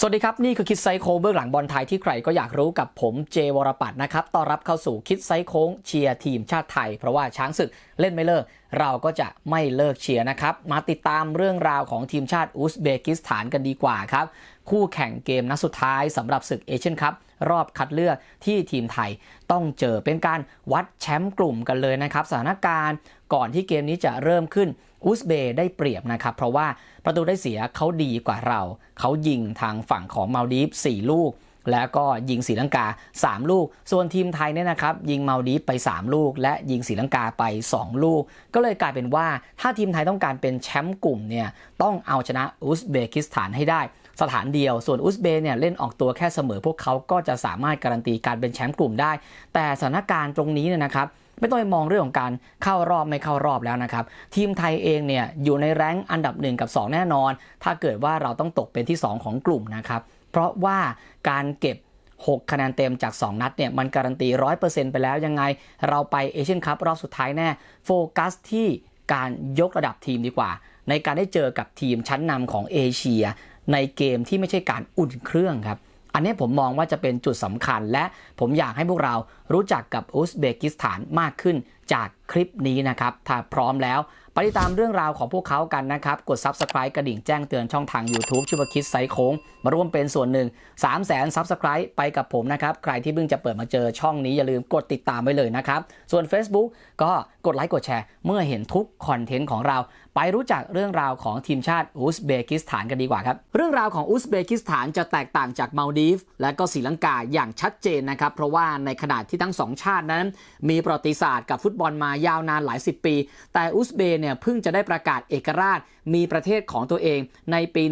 สวัสดีครับ นี่คือคิดไซโค้งเบื้องหลังบอลไทยที่ใครก็อยากรู้กับผมเจวรปัตนะครับต้อนรับเข้าสู่คิดไซโค้งเชียร์ทีมชาติไทย เพราะว่าช้างศึกเล่นไม่เลิก เราก็จะไม่เลิกเชียร์นะครับ มาติดตามเรื่องราวของทีมชาติอุซเบกิสถานกันดีกว่าครับ คู่แข่งเกมนัดสุดท้ายสำหรับศึกเอเชียนคัพรอบคัดเลือกที่ทีมไทยต้องเจอเป็นการวัดแชมป์กลุ่มกันเลยนะครับ สถานการณ์ก่อนที่เกมนี้จะเริ่มขึ้น อุซเบย์ได้เปรียบนะครับ เพราะว่าประตูได้เสียเขาดีกว่าเรา เขายิงทางฝั่งของมาลดีฟ4ลูก แล้วก็ยิงศรีลังกา 3 ลูก ส่วนทีมไทยเนี่ยนะครับ ยิงมาลดีฟไป 3 ลูก และยิงศรีลังกาไป 2 ลูก ก็เลยกลายเป็นว่าถ้าทีมไทยต้องการเป็นแชมป์กลุ่มเนี่ยต้องเอาชนะอุซเบกิสถานให้ได้สถานเดียว ส่วนอุซเบย์เนี่ยเล่นออกตัวแค่เสมอ พวกเขาก็จะสามารถการันตีการเป็นแชมป์กลุ่มได้ แต่สถานการณ์ตรงนี้เนี่ยนะครับ ไม่ต้องไปมองเรื่องของการเข้ารอบไม่เข้ารอบแล้วนะครับ ทีมไทยเองเนี่ยอยู่ในแรงอันดับ 1 กับ 2 แน่นอน ถ้าเกิดว่าเราต้องตกเป็นที่ 2 ของกลุ่มนะครับ เพราะว่าการเก็บ 6 คะแนนเต็มจาก 2 นัดเนี่ยมันการันตี 100%ไปแล้วยังไง เราไปเอเชียนคัพรอบสุดท้ายแน่โฟกัสที่การยกระดับทีมดีกว่า ในการได้เจอกับทีมชั้นนำของเอเชีย ในเกมที่ไม่ใช่การอุ่นเครื่องครับ อันนี้ผมมองว่าจะเป็นจุดสำคัญ และผมอยากให้พวกเรารู้จักกับอุซเบกิสถานมากขึ้นจากคลิปนี้นะครับ ถ้าพร้อมแล้ว ติดตามเรื่องราวของพวกเขากันนะครับ กด Subscribe กระดิ่งแจ้งเตือนช่องทาง YouTube ชื่อว่าคิดไซโค้ง มาร่วมเป็นส่วนหนึ่ง 3 0 0 0 0 0 Subscribe ไปกับผมนะครับ ใครที่เพิ่งจะเปิดมาเจอช่องนี้อย่าลืมกดติดตามไว้เลยนะครับ ส่วน Facebook ก็กดไลค์กดแชร์ เมื่อเห็นทุกคอนเทนต์ของเรา ไปรู้จักเรื่องราวของทีมชาติอุซเบกิสถานกันดีกว่าครับ เรื่องราวของอุซเบกิสถานจะแตกต่างจากมาลดีฟ และก็ศรีลังกาอย่างชัดเจนนะครับ เพราะว่าในขณะที่ทั้งสองชาตินั้น มีประวัติศาสตร์กับฟุตบอลมายาวนานหลายสิบปี แต่อุซเบย์เนี่ยเพิ่งจะได้ประกาศเอกราชมีประเทศของตัวเองในปี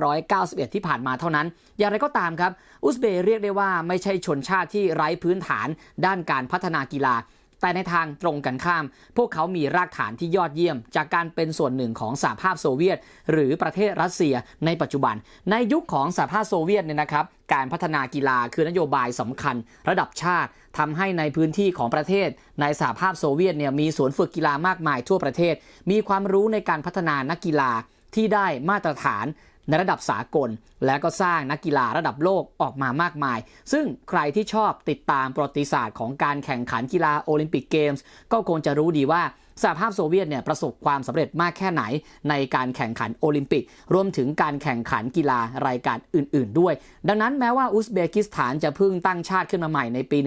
1991 ที่ผ่านมาเท่านั้น อย่างไรก็ตามครับ อุซเบย์เรียกได้ว่าไม่ใช่ชนชาติที่ไร้พื้นฐานด้านการพัฒนากีฬา แต่ในทางตรงกันข้าม พวกเขามีรากฐานที่ยอดเยี่ยม จากการเป็นส่วนหนึ่งของสหภาพโซเวียต หรือประเทศรัสเซียในปัจจุบัน ในยุคของสหภาพโซเวียตเนี่ยนะครับ การพัฒนากีฬาคือนโยบายสำคัญ ระดับชาติทำให้ในพื้นที่ของประเทศ ในสหภาพโซเวียตเนี่ยมีศูนย์ฝึกกีฬามากมายทั่วประเทศ มีความรู้ในการพัฒนานักกีฬาที่ได้มาตรฐานในระดับสากล และก็สร้างนักกีฬาระดับโลกออกมามากมาย ซึ่งใครที่ชอบติดตามประวัติศาสตร์ของการแข่งขันกีฬาโอลิมปิกเกมส์ก็คงจะรู้ดีว่าสหภาพโซเวียตเนี่ยประสบความสำเร็จมากแค่ไหนในการแข่งขันโอลิมปิก รวมถึงการแข่งขันกีฬารายการอื่น ๆ ด้วย ดังนั้นแม้ว่าอุซเบกิสถานจะเพิ่งตั้งชาติขึ้นมาใหม่ในปี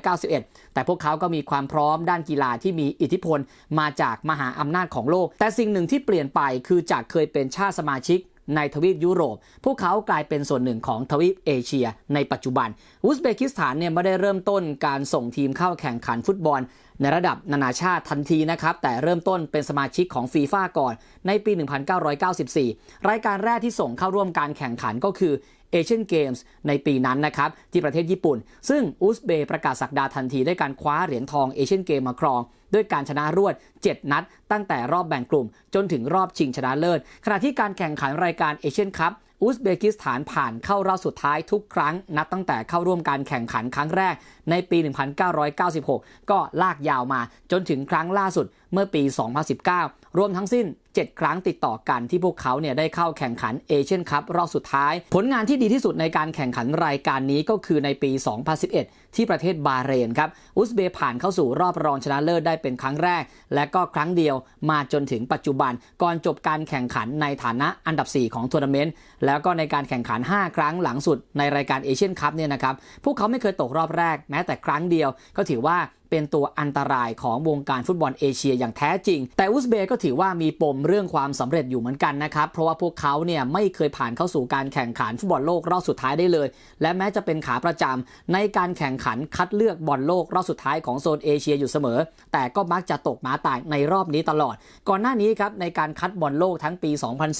1991 แต่พวกเขาก็มีความพร้อมด้านกีฬาที่มีอิทธิพลมาจากมหาอำนาจของโลก แต่สิ่งหนึ่งที่เปลี่ยนไปคือจากเคยเป็นชาติสมาชิก ในทวีปยุโรป พวกเขากลายเป็นส่วนหนึ่งของทวีปเอเชีย ในปัจจุบัน อุซเบกิสถานเนี่ยไม่ได้เริ่มต้นการส่งทีมเข้าแข่งขันฟุตบอล ในระดับนานาชาติทันทีนะครับ แต่เริ่มต้นเป็นสมาชิกของฟีฟ่าก่อน ในปี 1994 รายการแรกที่ส่งเข้าร่วมการแข่งขันก็คือเอเชียนเกมส์ในปีนั้นนะครับที่ประเทศญี่ปุ่น ซึ่งอุซเบประกาศสักดาทันทีด้วยการคว้าเหรียญทองเอเชียนเกมมาครอง ด้วยการชนะรวด 7 นัด ตั้งแต่รอบแบ่งกลุ่ม จนถึงรอบชิงชนะเลิศ ขณะที่การแข่งขันรายการเอเชียนคัพอุซเบกิสถานผ่านเข้ารอบสุดท้ายทุกครั้ง นับตั้งแต่เข้าร่วมการแข่งขันครั้งแรกในปี 1996 ก็ลากยาวมาจนถึงครั้งล่าสุด เมื่อปี 2019 รวมทั้งสิ้น 7 ครั้งติดต่อกันที่พวกเขาเนี่ยได้เข้าแข่งขันเอเชียนคัพรอบสุดท้าย ผลงานที่ดีที่สุดในการแข่งขันรายการนี้ก็คือในปี 2011 ที่ประเทศบาเรนครับ อุซเบย์ผ่านเข้าสู่รอบรองชนะเลิศได้เป็นครั้งแรก และก็ครั้งเดียวมาจนถึงปัจจุบัน ก่อนจบการแข่งขันในฐานะอันดับ 4 ของทัวร์นาเมนต์ แล้วก็ในการแข่งขัน 5 ครั้งหลังสุดในรายการเอเชียนคัพเนี่ยนะครับ พวกเขาไม่เคยตกรอบแรกแม้แต่ครั้งเดียว ก็ถือว่า เป็นตัวอันตรายของวงการฟุตบอลเอเชียอย่างแท้จริง แต่อุซเบย์ก็ถือว่ามีปมเรื่องความสำเร็จอยู่เหมือนกันนะครับ เพราะว่าพวกเขาเนี่ยไม่เคยผ่านเข้าสู่การแข่งขันฟุตบอลโลกรอบสุดท้ายได้เลย และแม้จะเป็นขาประจำในการแข่งขันคัดเลือกบอลโลกรอบสุดท้ายของโซนเอเชียอยู่เสมอ แต่ก็มักจะตกม้าตายในรอบนี้ตลอด ก่อนหน้านี้ครับในการคัดบอลโลกทั้งปี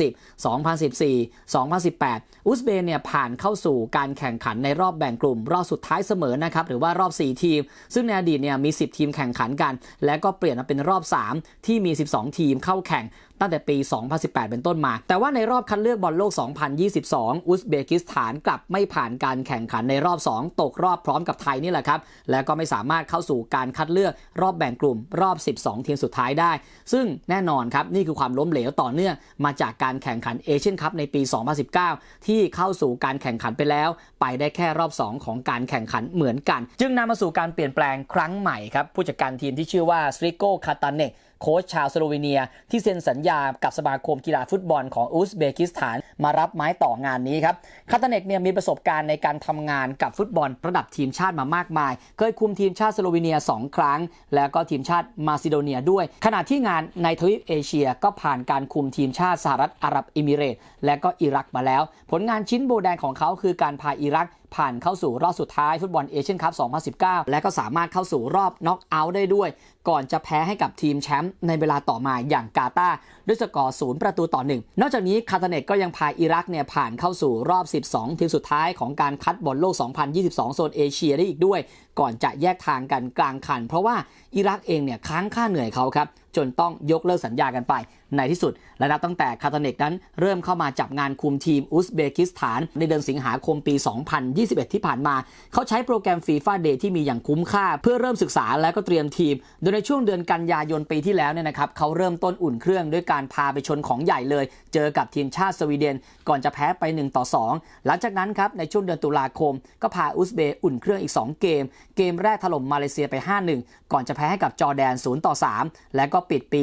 2010 2014 2018 อุซเบย์เนี่ยผ่านเข้าสู่การแข่งขันในรอบแบ่งกลุ่ม รอบสุดท้ายเสมอนะครับหรือว่ารอบ 4 ทีม ซึ่งในอดีตเนี่ยมี 10 ทีมแข่งขันกัน และก็เปลี่ยนมาเป็นรอบ 3 ที่มี 12 ทีมเข้าแข่ง ตั้งแต่ปี 2018 เป็นต้นมา แต่ว่าในรอบคัดเลือกบอลโลก 2022 อุซเบกิสถานกลับไม่ผ่านการแข่งขันในรอบ 2 ตกรอบพร้อมกับไทยนี่แหละครับ และก็ไม่สามารถเข้าสู่การคัดเลือกรอบแบ่งกลุ่มรอบ 12 ทีมสุดท้ายได้ ซึ่งแน่นอนครับ นี่คือความล้มเหลวต่อเนื่องมาจากการแข่งขันเอเชียนคัพในปี 2019 ที่เข้าสู่การแข่งขันไปแล้ว ไปได้แค่รอบ 2 ของการแข่งขันเหมือนกัน จึงนำมาสู่การเปลี่ยนแปลงครั้งใหม่ครับผู้จัดการทีมที่ชื่อว่าสริโกคาตาเนก โค้ชชาวสโลวีเนีย ที่เซ็นสัญญากับสมาคมกีฬาฟุตบอลของอุซเบกิสถานมารับไม้ต่องานนี้ครับคาตาเนกเนี่ยมีประสบการณ์ในการทำงานกับฟุตบอลระดับทีมชาติมามากมาย เคยคุมทีมชาติสโลวีเนีย 2 ครั้ง แล้วก็ทีมชาติมาซิโดเนียด้วย ขณะที่งานในทวีปเอเชียก็ผ่านการคุมทีมชาติสหรัฐอาหรับเอมิเรตส์และก็อิรักมาแล้ว ผลงานชิ้นโบแดงของเขาคือการพาอิรัก ผ่านเข้าสู่รอบสุดท้ายฟุตบอลเอเชียนคัพ 2019 และก็สามารถเข้าสู่รอบน็อกเอาท์ได้ด้วย ก่อนจะแพ้ให้กับทีมแชมป์ในเวลาต่อมาอย่างกาตาร์ด้วยสกอร์ศูนย์ประตูต่อหนึ่งนอกจากนี้คาตาเนตก็ยังพาอิรักเนี่ยผ่านเข้าสู่รอบ 12 ทีมสุดท้ายของการคัดบอลโลก 2022 โซนเอเชียได้อีกด้วย ก่อนจะแยกทางกันกลางคัน เพราะว่าอิรักเองเนี่ยค้างค่าเหนื่อยเขาครับ จนต้องยกเลิกสัญญากันไป ในที่สุด และนับตั้งแต่คาตาเนกนั้นเริ่มเข้ามาจับงานคุมทีมอุซเบกิสถาน ในเดือนสิงหาคมปี 2021 ที่ผ่านมา เขาใช้โปรแกรมฟีฟ่าเดย์ที่มีอย่างคุ้มค่า เพื่อเริ่มศึกษาและก็เตรียมทีม โดยในช่วงเดือนกันยายนปีที่แล้วเนี่ยนะครับเขาเริ่มต้นอุ่นเครื่องด้วยการพาไปชนของใหญ่เลย เจอกับทีมชาติสวีเดน ก่อนจะแพ้ไป1ต่อ2 หลังจากนั้นครับในช่วงเดือนตุลาคม ก็พาอุซเบย์อุ่นเครื่องอีก 2 เกม เกมแรกถล่มมาเลเซียไป 5-1 ก่อนจะแพ้ให้กับจอแดน0ต่อ3และก็ปิดปี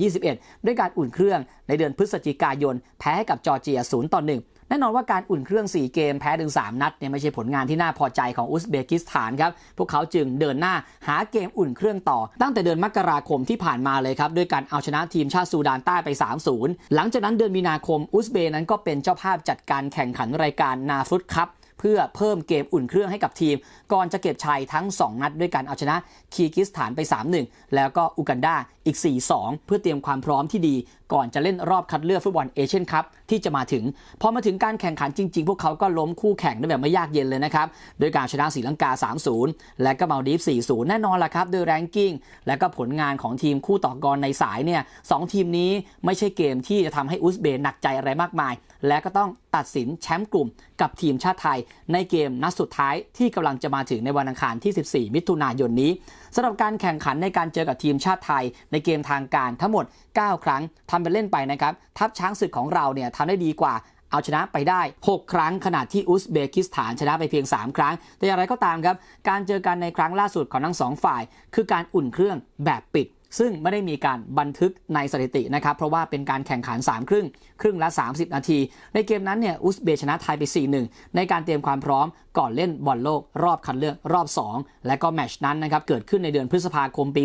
2021 ด้วยการอุ่นเครื่องในเดือนพฤศจิกายน แพ้ให้กับจอร์เจีย0ต่อ1แน่นอนว่าการอุ่นเครื่อง 4 เกมแพ้ถึง 3 นัดเนี่ยไม่ใช่ผลงานที่น่าพอใจของอุซเบกิสถานครับ พวกเขาจึงเดินหน้าหาเกมอุ่นเครื่องต่อ ตั้งแต่เดือนมกราคมที่ผ่านมาเลยครับ ด้วยการเอาชนะทีมชาติซูดานใต้ไป 3-0 หลังจากนั้นเดือนมีนาคมอุซเบย์นั้นก็เป็นเจ้าภาพจัดการแข่งขันรายการนาฟุตคัพ เพื่อเพิ่มเกมอุ่นเครื่องให้กับทีม ก่อนจะเก็บชัยทั้ง 2 นัดด้วยการเอาชนะคีกิสถานไป 3-1 แล้วก็อูกันดาอีก 4-2 เพื่อเตรียมความพร้อมที่ดี ก่อนจะเล่นรอบคัดเลือกฟุตบอลเอเชียนคัพที่จะมาถึง พอมาถึงการแข่งขันจริง ๆ พวกเขาก็ล้มคู่แข่งได้แบบไม่ยากเย็นเลยนะครับ โดยการชนะศรีลังกา 3-0 และก็มาลดีฟ 4-0 แน่นอนละครับโดยแรงกิ้งและก็ผลงานของทีมคู่ต่อกรในสายเนี่ยสองทีมนี้ไม่ใช่เกมที่จะทำให้อุซเบย์หนักใจอะไรมากมาย และก็ต้องตัดสินแชมป์กลุ่มกับทีมชาติไทย ในเกมนัดสุดท้ายที่กำลังจะมาถึงในวันอังคารที่ 14 มิถุนายนนี้สำหรับการแข่งขันในการเจอกับทีมชาติไทย ในเกมทางการทั้งหมด 9 ครั้งทำเป็นเล่นไปนะครับทัพช้างศึกของเราเนี่ยทำได้ดีกว่าเอาชนะไปได้ 6 ครั้งขณะที่อุซเบกิสถานชนะไปเพียง 3 ครั้ง แต่อย่างไรก็ตามครับ การเจอกันในครั้งล่าสุดของทั้งสองฝ่าย คือการอุ่นเครื่องแบบปิด ซึ่งไม่ได้มีการบันทึกในสถิตินะครับ เพราะว่าเป็นการแข่งขัน 3 ครึ่ง ครึ่งละ 30 นาที ในเกมนั้นเนี่ยอุซเบชนะไทยไป 4-1 ในการเตรียมความพร้อมก่อนเล่นบอลโลกรอบคัดเลือกรอบ 2 และก็แมชนั้นนะครับ เกิดขึ้นในเดือนพฤษภาคมปี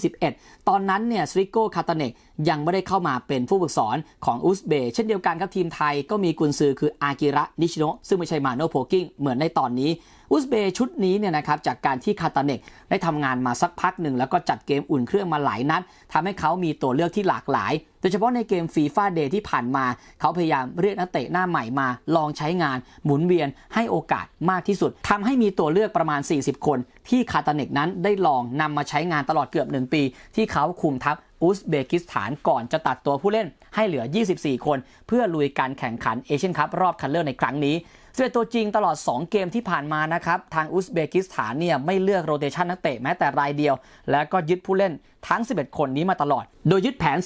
2021 ตอนนั้นเนี่ยสริโกคาตาเนกยังไม่ได้เข้ามาเป็นผู้ฝึกสอนของอุซเบเช่นเดียวกันครับทีมไทยก็มีกุนซือคืออากิระนิชิโนะซึ่งไม่ใช่มาโนโพกิ้งเหมือนในตอนนี้ อุซเบย์ชุดนี้เนี่ยนะครับจากการที่คาตาเนกได้ทำงานมาสักพักหนึ่งแล้วก็จัดเกมอุ่นเครื่องมาหลายนัดทำให้เขามีตัวเลือกที่หลากหลาย โดยเฉพาะในเกมฟีฟ่าเดย์ที่ผ่านมา เขาพยายามเรียกนักเตะหน้าใหม่มา ลองใช้งาน หมุนเวียนให้โอกาสมากที่สุดทำให้มีตัวเลือกประมาณ 40 คน ที่คาตาเนกนั้นได้ลองนำมาใช้งานตลอดเกือบ 1 ปี ที่เขาคุมทัพอุซเบกิสถานก่อนจะตัดตัวผู้เล่นให้เหลือ 24 คน เพื่อลุยการแข่งขันเอเชียนคัพรอบคัดเลือกในครั้งนี้ สเวตัวจริงตลอด 2 เกมที่ผ่านมานะครับ ทางอุซเบกิสถานเนี่ยไม่เลือกโรเตชันนักเตะแม้แต่รายเดียว แล้วก็ยึดผู้เล่นทั้ง 11 คนนี้มาตลอด โดยยึดแผน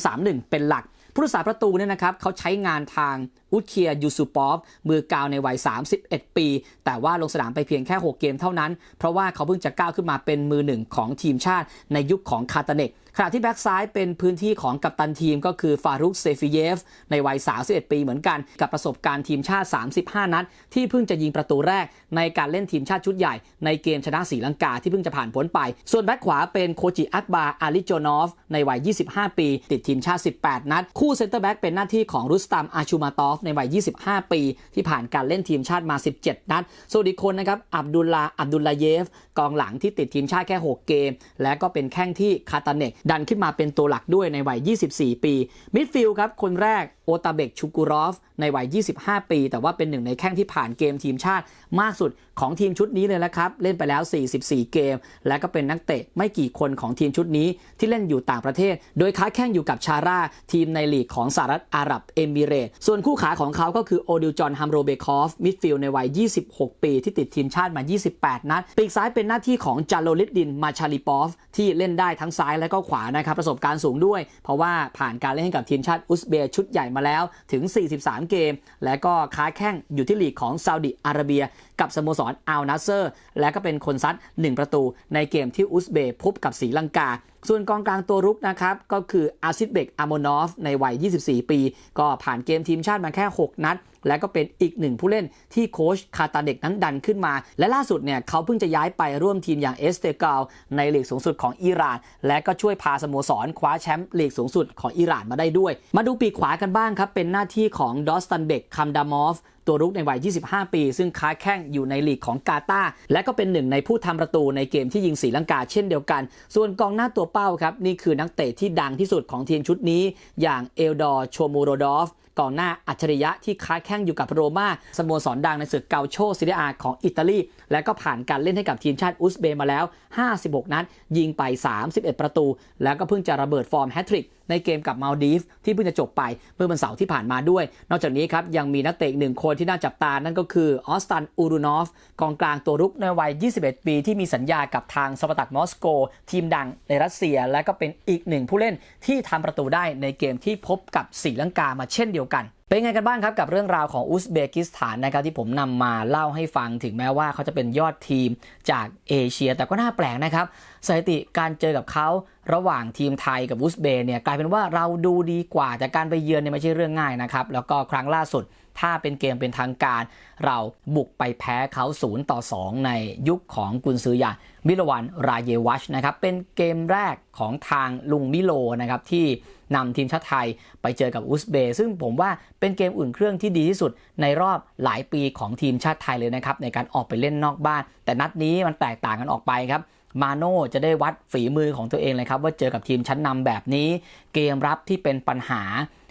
4-2-3-1 เป็นหลัก ผู้รักษาประตูเนี่ยนะครับเขาใช้งานทาง อุดเคียยูซูปอฟมือกาวในวัย 31 ปี แต่ว่าลงสนามไปเพียงแค่ 6 เกมเท่านั้น เพราะว่าเขาเพิ่งจะก้าวขึ้นมาเป็นมือหนึ่งของทีมชาติในยุคของคาตาเนกขณะที่แบ็กซ้ายเป็นพื้นที่ของกัปตันทีมก็คือฟารุกเซฟิเยฟ ในวัย 31 ปีเหมือนกัน กับประสบการณ์ทีมชาติ 35 นัด ที่เพิ่งจะยิงประตูแรกในการเล่นทีมชาติชุดใหญ่ ในเกมชนะศรีลังกาที่เพิ่งจะผ่านพ้นไป ส่วนแบ็กขวาเป็นโคจิอักบาอาลิโจนอฟ ในวัย 25 ปี ติดทีมชาติ 18 นัด คู่เซนเตอร์แบ็กเป็นหน้าที่ของรุสตามอาชูมาตอฟในวัย 25 ปี ที่ผ่านการเล่นทีมชาติมา 17 นัดส่วนอีกคนนะครับอับดุลลาอับดุลลาเยฟ กองหลังที่ติดทีมชาติแค่ 6 เกม และก็เป็นแข้งที่คาตาเนกดันขึ้นมาเป็นตัวหลักด้วยในวัย 24 ปีมิดฟิลด์ครับคนแรกโอตาเบกชูกูรอฟ ในวัย 25 ปี แต่ว่าเป็นหนึ่งในแข้งที่ผ่านเกมทีมชาติมากสุดของทีมชุดนี้เลยนะครับ เล่นไปแล้ว 44 เกม และก็เป็นนักเตะไม่กี่คนของทีมชุดนี้ที่เล่นอยู่ต่างประเทศ โดยค้าแข้งอยู่กับชาร่าทีมในลีกของสหรัฐอาหรับเอมิเรตส่วนคู่ขาของเขาก็คือโอดิลจอนฮัมโรเบคอฟมิดฟิลด์ในวัย 26 ปี ที่ติดทีมชาติมา 28 นัด ปีกซ้ายเป็นหน้าที่ของจาโลลิดดินมาชาลิปอฟ ที่เล่นได้ทั้งซ้ายและก็ขวานะครับประสบการณ์สูงด้วย เพราะว่าผ่านการเล่นให้กับทีมชาติอุซเบย์ชุดใหญ่มาแล้วถึง 43 เกม และก็ค้าแข้งอยู่ที่ลีกของซาอุดิอาระเบีย กับสโมสรอัลนัสเซอร์ และก็เป็นคนซัด 1 ประตูในเกมที่อุซเบย์พบกับศรีลังกา ส่วนกองกลางตัวรุกนะครับ ก็คืออาซิดเบกอามอนอฟในวัย 24 ปี ก็ผ่านเกมทีมชาติมาแค่ 6 นัด และก็เป็นอีกหนึ่งผู้เล่นที่โค้ชคาตาเด็กนั้นดันขึ้นมา และล่าสุดเนี่ยเขาเพิ่งจะย้ายไปร่วมทีมอย่างเอสเตกาลในลีกสูงสุดของอิหร่าน และก็ช่วยพาสโมสรคว้าแชมป์ลีกสูงสุดของอิหร่านมาได้ด้วย มาดูปีกขวากันบ้างครับเป็นหน้าที่ของดอสตันเบกคัมดามอฟ ตัวรุกในวัย 25 ปี ซึ่งค้าแข้งอยู่ในลีกของกาตาและก็เป็นหนึ่งในผู้ทำประตูในเกมที่ยิงสีลังกาเช่นเดียวกัน ส่วนกองหน้าตัวเป้าครับ นี่คือนักเตะที่ดังที่สุดของทีมชุดนี้ อย่างเอลดอร์โชมูโรดอฟกองหน้าอัจฉริยะที่ค้าแข้งอยู่กับโรม่าสโมสรดังในศึกเกาโชซิเดอาของอิตาลี และก็ผ่านการเล่นให้กับทีมชาติอุซเบย์มาแล้ว 56 นัด ยิงไป 31 ประตู แล้วก็เพิ่งจะระเบิดฟอร์มแฮตทริกในเกมกับมาลดีฟที่เพิ่งจะจบไปเมื่อวันเสาร์ที่ผ่านมาด้วย นอกจากนี้ครับยังมีนักเตะหนึ่งคนที่น่าจับตา นั่นก็คือออสตันอูรุนอฟกองกลางตัวรุกในวัย 21 ปีที่มีสัญญากับทางสปาตักมอสโก ทีมดังในรัสเซีย และก็เป็นอีกหนึ่งผู้เล่นที่ทำประตูได้ในเกมที่พบกับสีลังกามาเช่นเดียวกัน เป็นไงกันบ้างครับกับเรื่องราวของอุซเบกิสถานนะครับที่ผมนำมาเล่าให้ฟังถึงแม้ว่าเขาจะเป็นยอดทีมจากเอเชีย แต่ก็น่าแปลกนะครับสถิติการเจอกับเขาระหว่างทีมไทยกับอุซเบเนี่ยกลายเป็นว่าเราดูดีกว่าแต่การไปเยือนเนี่ยไม่ใช่เรื่องง่ายนะครับแล้วก็ครั้งล่าสุด ถ้าเป็นเกมเป็นทางการ เราบุกไปแพ้เขา0ต่อ 2 ในยุคของกุนซืออย่างมิลวันรายเยวัชนะครับเป็นเกมแรกของทางลุงมิโลนะครับที่นำทีมชาติไทยไปเจอกับอุซเบย์ซึ่งผมว่าเป็นเกมอุ่นเครื่องที่ดีที่สุดในรอบหลายปีของทีมชาติไทยเลยนะครับในการออกไปเล่นนอกบ้าน แต่นัดนี้มันแตกต่างกันออกไปครับมาโน่จะได้วัดฝีมือของตัวเองเลยครับว่าเจอกับทีมชั้นนำแบบนี้ เกมรับที่เป็นปัญหา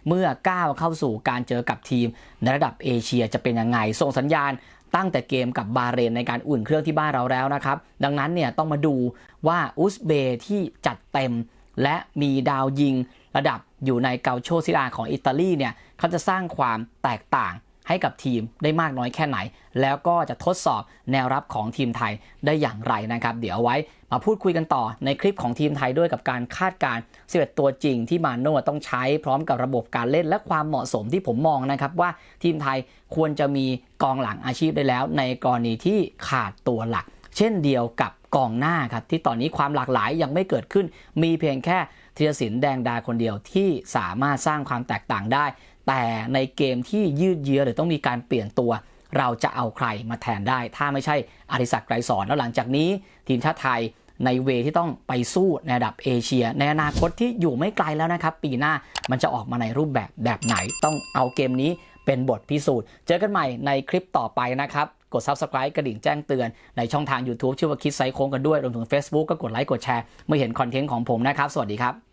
เมื่อก้าวเข้าสู่การเจอกับทีม ในระดับเอเชียจะเป็นยังไง ส่งสัญญาณตั้งแต่เกมกับบาเรนในการอุ่นเครื่องที่บ้านเราแล้วนะครับ ดังนั้นเนี่ยต้องมาดูว่าอุซเบย์ที่จัดเต็ม และมีดาวยิงระดับอยู่ในเกาโชซิลาของอิตาลีเนี่ยเขาจะสร้างความแตกต่าง ให้กับทีมได้มากน้อยแค่ไหน แล้วก็จะทดสอบแนวรับของทีมไทยได้อย่างไรนะครับ เดี๋ยวเอาไว้มาพูดคุยกันต่อในคลิปของทีมไทยด้วยกับการคาดการณ์11ตัวจริงที่มาโน่ต้องใช้พร้อมกับระบบการเล่นและความเหมาะสมที่ผมมองนะครับ ว่าทีมไทยควรจะมีกองหลังอาชีพได้แล้ว ในกรณีที่ขาดตัวหลัก เช่นเดียวกับกองหน้าครับที่ตอนนี้ความหลากหลายยังไม่เกิดขึ้น มีเพียงแค่ธีรศิลป์แดงดาคนเดียวที่สามารถสร้างความแตกต่างได้ แต่ในเกมที่ยืดเยื้อหรือต้องมีการเปลี่ยนตัว เราจะเอาใครมาแทนได้ ถ้าไม่ใช่อริสักไกรสอนแล้วหลังจากนี้ ทีมชาติไทยในเวที่ต้องไปสู้ในระดับเอเชีย ในอนาคตที่อยู่ไม่ไกลแล้วนะครับ ปีหน้ามันจะออกมาในรูปแบบแบบไหนต้องเอาเกมนี้เป็นบทพิสูจน์ เจอกันใหม่ในคลิปต่อไปนะครับ กด subscribe กระดิ่งแจ้งเตือน ในช่องทาง YouTube ชื่อว่าคิดไซโค้งกันด้วยรวมถึง Facebook ก็กดไลค์กดแชร์เมื่อเห็นคอนเทนต์ของผมนะครับ สวัสดีครับ